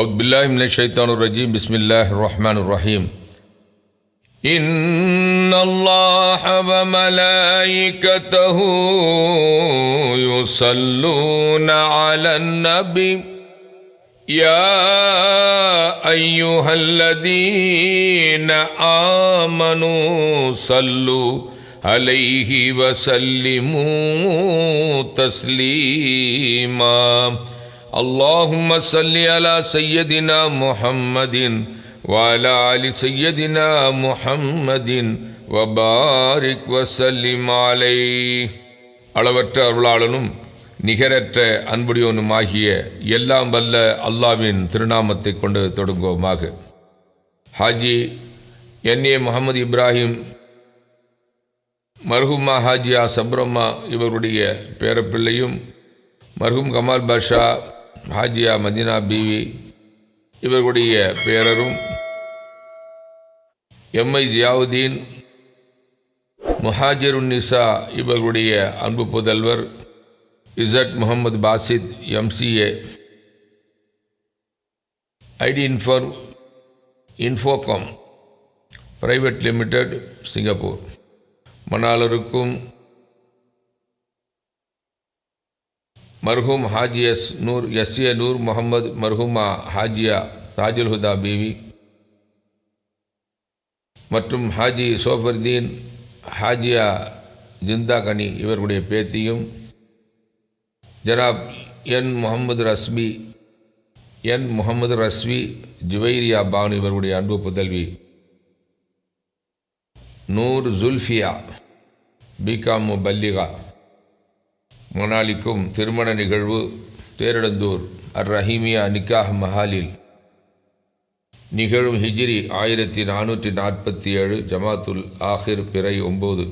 أعوذ بالله من الشيطان الرجيم بسم الله الرحمن الرحيم إن الله وملائكته يصلون على النبي يا أيها الذين آمنوا صلوا عليه وسلموا تسليما اللهم صل على سيدنا محمد وعلى آل سيدنا محمد وبارك وسلم عليه அளவற்ற அருளாளனும் நிகரற்ற அன்புடையோனும் ஆகிய எல்லாம் வல்ல அல்லாவின் திருநாமத்தை கொண்டு தொடங்குவோமாக ஹாஜி என் ஏ முகமது இப்ராஹிம் மர்ஹூமா ஹாஜியா சப்ரம்மா இவருடைய பேரப்பிள்ளையும் மர்ஹூம் கமால் பாஷா ஹாஜியா மதினா பிவி இவர்களுடைய பேரரும் எம்ஐ ஜியாவுதீன் முஹாஜிருன் நிசா இவர்களுடைய அன்பு புதல்வர் Z Mohammed Basith MCA IT infer Infocom private limited Singapore. மணாலருக்கும் மர்ஹூம் Haji S Noor S A Noor Mohammed மர்ஹூமா ஹாஜியா Tajul Huda Beevi. மற்றும் ஹாஜி சோஃபர்தீன் ஹாஜியா ஜிந்தா கனி இவர்களுடைய பேத்தியும் ஜனாப் என் முகமது ரஸ்மி என் முகமது ரஸ்வி ஜுவைரியா பானு இவர்களுடைய அன்பு புதல்வி. நூர் ஜுல்ஃபியா பிகாம் பல்லிகா மொனாலிக்கும் திருமண நிகழ்வு தேரடந்தூர் அர் ரஹீமியா நிக்காஹ் மஹாலில். நிகழும் ஹிஜ்ரி ஆயிரத்தி நானூற்றி நாற்பத்தி ஏழு ஜமாத்துல் ஆஹிர் பிறை ஒம்பது.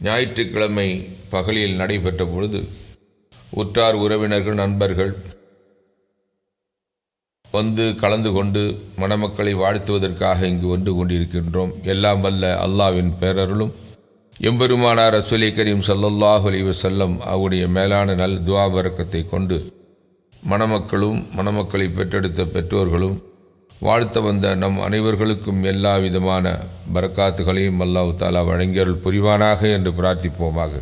ஞாயிற்றுக்கிழமை பகலில் நடைபெற்ற பொழுது உற்றார் உறவினர்கள் நண்பர்கள் வந்து கலந்து கொண்டு மணமக்களை வாழ்த்துவதற்காக இங்கு வந்து கொண்டிருக்கின்றோம். எல்லாம் வல்ல அல்லாவின் பேரருளும் எம்பெருமானார் ரசூலை கரீம் சல்லல்லாஹ் அலைஹி வஸல்லம் அவருடைய மேலான நல் துவாபரக்கத்தை கொண்டு மணமக்களும் மணமக்களை பெற்றெடுத்த பெற்றோர்களும் வாழ்த்த வந்த நம் அனைவர்களுக்கும் எல்லா விதமான பரக்காத்துகளையும் அல்லாஹ் தாலா வழங்கியருள் புரிவானாக என்று பிரார்த்திப்போமாக.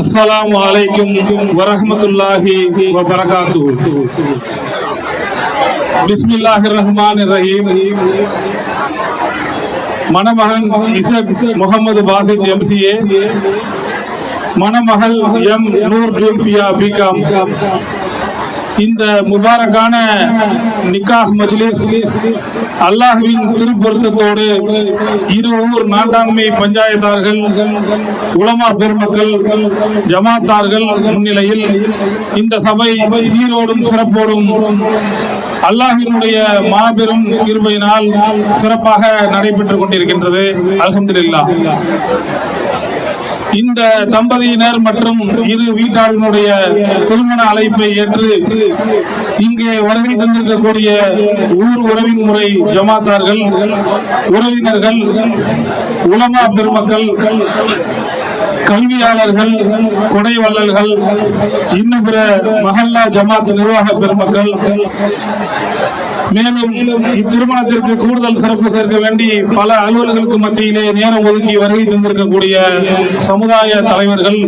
அஸ்லாம் வலைக்கும் வரமத்துல்லாஹி வரகாத்து பிஸ்மில்லாஹிர் ரஹ்மானிர் ரஹீம் மணமகன் இசக் முகமது பாசித் எம்சிஏ மணமகள் எம் நூர் ஜூல்ஃபியா பிகாம் இந்த முபாரக்கான நிக்காஹ் மஜ்லிஸ் அல்லாஹுவின் திருப்பொருத்தத்தோடு இரு ஊர் நாட்டாண்மை பஞ்சாயத்தார்கள் உலமா பெருமக்கள் ஜமாத்தார்கள் முன்னிலையில் இந்த சபை சீரோடும் சிறப்போடும் அல்லாஹினுடைய மாபெரும் கிருபையினால் சிறப்பாக நடைபெற்றுக் கொண்டிருக்கின்றது. அலமதுல்லா இந்த தம்பதியினர் மற்றும் இரு வீட்டாரினுடைய திருமண அழைப்பை ஏற்று இங்கே வருகை தந்திருக்கக்கூடிய ஊர் உறவின் முறை ஜமாத்தார்கள் உறவினர்கள் உலமா பெருமக்கள் கல்வியாளர்கள் கொடை வள்ளல்கள் இன்னும் பிற மஹல்லா ஜமாத் நிர்வாக பெருமக்கள் மேலும் இத்திருமணத்திற்கு கூடுதல் சிறப்பு சேர்க்க வேண்டி பல அலுவலர்களுக்கு மத்தியிலே நேரம் ஒதுக்கி வருகை தந்திருக்கக்கூடிய சமுதாய தலைவர்கள்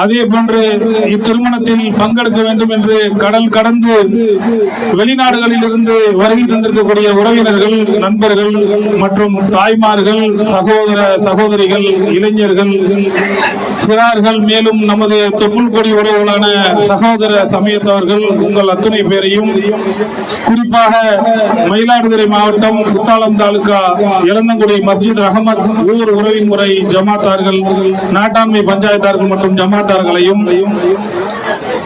அதே போன்று இத்திருமணத்தில் பங்கெடுக்க வேண்டும் என்று கடல் கடந்து வெளிநாடுகளில் இருந்து வருகை தந்திருக்கக்கூடிய உறவினர்கள் நண்பர்கள் மற்றும் தாய்மார்கள் சகோதர சகோதரிகள் இளைஞர்கள் சிறார்கள் மேலும் நமது தொப்புள் கொடி உறவுகளான சகோதர சமயத்தவர்கள் உங்கள் அத்துணை பேரையும் குறிப்பாக மயிலாடுதுறை மாவட்டம் குத்தாலம் தாலுகா இளந்தங்குடி மஸ்ஜித் ரஹமத் ஊர் உறவின் முறை ஜமாத்தார்கள் நாட்டாண்மை பஞ்சாயத்தார்கள் மற்றும் ஜமாத்தார்களையும்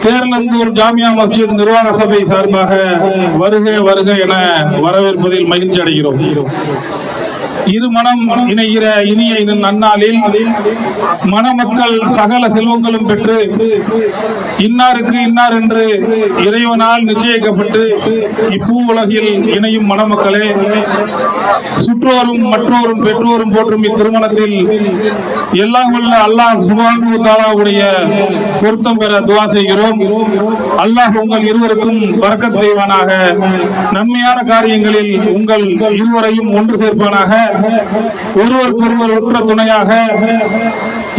தேர்லந்தூர் ஜாமியா மஸ்ஜித் நிர்வாக சபை சார்பாக வருக வருக என வரவேற்பதில் மகிழ்ச்சி அடைகிறோம். இருமணம் இணைகிற இனிய இந்த நன்னாளில் மணமக்கள் சகல செல்வங்களும் பெற்று இன்னாருக்கு இன்னார் என்று இறைவனால் நிச்சயிக்கப்பட்டு இப்பூ உலகில் இணையும் மணமக்களே சுற்றோரும் மற்றோரும் பெற்றோரும் போற்றும் இத்திருமணத்தில் எல்லாம் உள்ள அல்லாஹ் சுபானு தாலாவுடைய பொருத்தம் பெற துவா செய்கிறோம். அல்லாஹ் உங்கள் இருவருக்கும் வரக்கத் செய்வானாக. நன்மையான காரியங்களில் உங்கள் இருவரையும் ஒன்று சேர்ப்பானாக. ஒருவருக்கொருவர் ஒற்ற துணையாக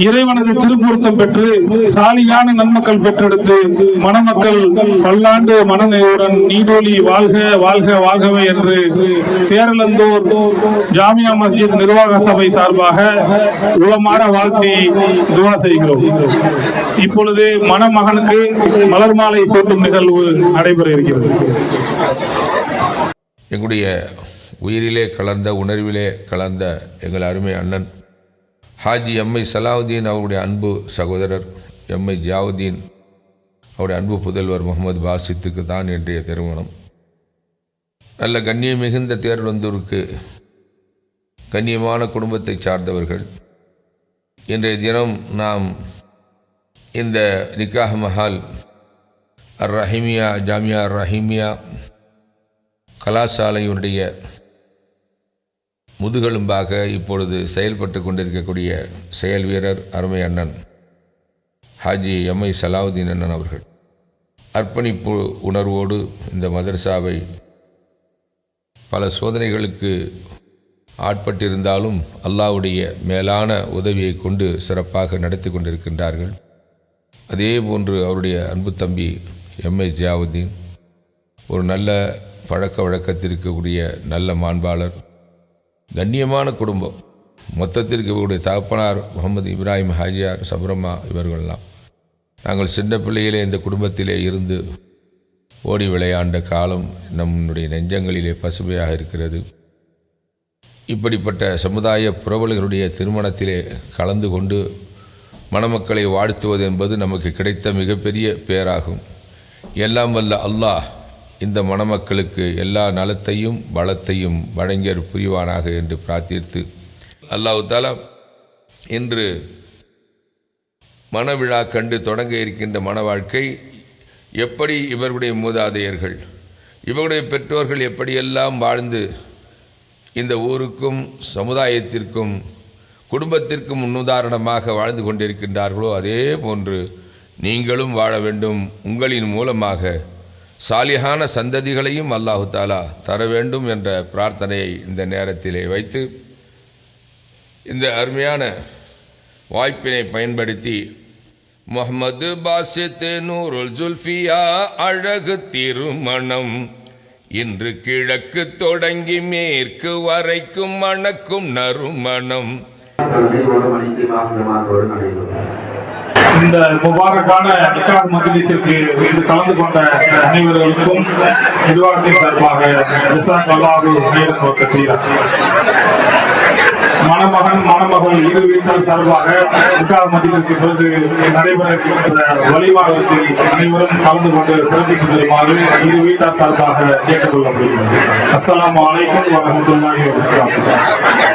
இறைவனது திருப்பொருத்தம் பெற்று சாலியான நன்மக்கள் பெற்றெடுத்து மணமக்கள் பல்லாண்டு மனநிலையுடன் நீடோலி வாழ்க வாழ்க வாழ்கவே என்று தேரலந்தூர் ஜாமியா மஸ்ஜித் நிர்வாக சபை சார்பாக உளமாற வாழ்த்தி துவா செய்கிறோம். இப்பொழுது மணமகனுக்கு மலர் மாலை சூட்டும் நிகழ்வு நடைபெற இருக்கிறது. எங்களுடைய உயிரிலே கலந்த உணர்விலே கலந்த எங்கள் அருமை அண்ணன் ஹாஜி எம்ஐ சலாவுதீன் அவருடைய அன்பு சகோதரர் எம்ஐ ஜியாவுதீன் அவருடைய அன்பு புதல்வர் முகமது பாசித்துக்கு தான் இன்றைய திருமணம். நல்ல கண்ணியம் மிகுந்த தேர்வந்தூருக்கு கண்ணியமான குடும்பத்தை சார்ந்தவர்கள். இன்றைய தினம் நாம் இந்த நிக்காஹ் மஹால் அர் ரஹீமியா ஜாமியா அர் ரஹீமியா கலாசாலையினுடைய முதுகெலும்பாக இப்பொழுது செயல்பட்டு கொண்டிருக்கக்கூடிய செயல் வீரர் அருமை அண்ணன் ஹாஜி எம்ஐ சலாவுதீன் அண்ணன் அவர்கள். அர்ப்பணிப்பு உணர்வோடு இந்த மதரசாவை பல சோதனைகளுக்கு ஆட்பட்டிருந்தாலும் அல்லாஹ்வுடைய மேலான உதவியை கொண்டு சிறப்பாக நடத்தி கொண்டிருக்கின்றார்கள். அதே போன்று அவருடைய அன்பு தம்பி எம்ஐ ஜியாவுதீன் ஒரு நல்ல பழக்க வழக்கத்திற்கக்கூடிய நல்ல மாண்பாளர் கண்ணியமான குடும்பம். மொத்தத்திற்கு இவருடைய தகப்பனார் முகமது இப்ராஹிம் ஹாஜியார் சப்ரம்மா இவர்கள்லாம். நாங்கள் சின்ன பிள்ளையிலே இந்த குடும்பத்திலே இருந்து ஓடி விளையாண்ட காலம் நம்முடைய நெஞ்சங்களிலே பசுமையாக இருக்கிறது. இப்படிப்பட்ட சமுதாய புரவல்களுடைய திருமணத்திலே கலந்து கொண்டு மணமக்களை வாழ்த்துவது என்பது நமக்கு கிடைத்த மிகப்பெரிய பேராகும். எல்லாம் வல்ல அல்லாஹ் இந்த மணமக்களுக்கு எல்லா நலத்தையும் பலத்தையும் வழங்கியர் புரிவானாக என்று பிரார்த்தித்து அல்லாஹு தாலா இன்று மணவிழா கண்டு தொடங்க இருக்கின்ற மன வாழ்க்கை எப்படி இவர்களுடைய மூதாதையர்கள் இவருடைய பெற்றோர்கள் எப்படியெல்லாம் வாழ்ந்து இந்த ஊருக்கும் சமுதாயத்திற்கும் குடும்பத்திற்கும் முன்னுதாரணமாக வாழ்ந்து கொண்டிருக்கின்றார்களோ அதே போன்று நீங்களும் வாழ வேண்டும். உங்களின் மூலமாக சாலிகான சந்ததிகளையும் அல்லாஹு தாலா தர வேண்டும் என்ற பிரார்த்தனையை இந்த நேரத்திலே வைத்து இந்த அருமையான வாய்ப்பினை பயன்படுத்தி முகமது பாசித் நூருல் ஜுல்ஃபியா அழகு திருமணம் இன்று கிழக்கு தொடங்கி மேற்கு வரைக்கும் மணக்கும் நறுமணம். இந்த முபாரக்கான நிக்கார் மஜ்லிஸிற்கு இன்று கலந்து கொண்ட அனைவர்களுக்கும் நிர்வாகத்தின் சார்பாக ஜஸாக் அல்லாஹு ஹைரன் மணமகன் மணமகள் இரு வீட்டார் சார்பாக நிக்கார் மஜ்லிஸிற்கு பிறகு நடைபெற இருக்கின்ற அனைவரும் கலந்து கொண்டு சிறப்பித்து வருமாறு இரு வீட்டார் சார்பாக கேட்டுக்கொள்ளப்படுகிறது. அஸ்லாம் அலைக்கும் வரஹ்மத்துல்லாஹி வபரகாத்துஹு.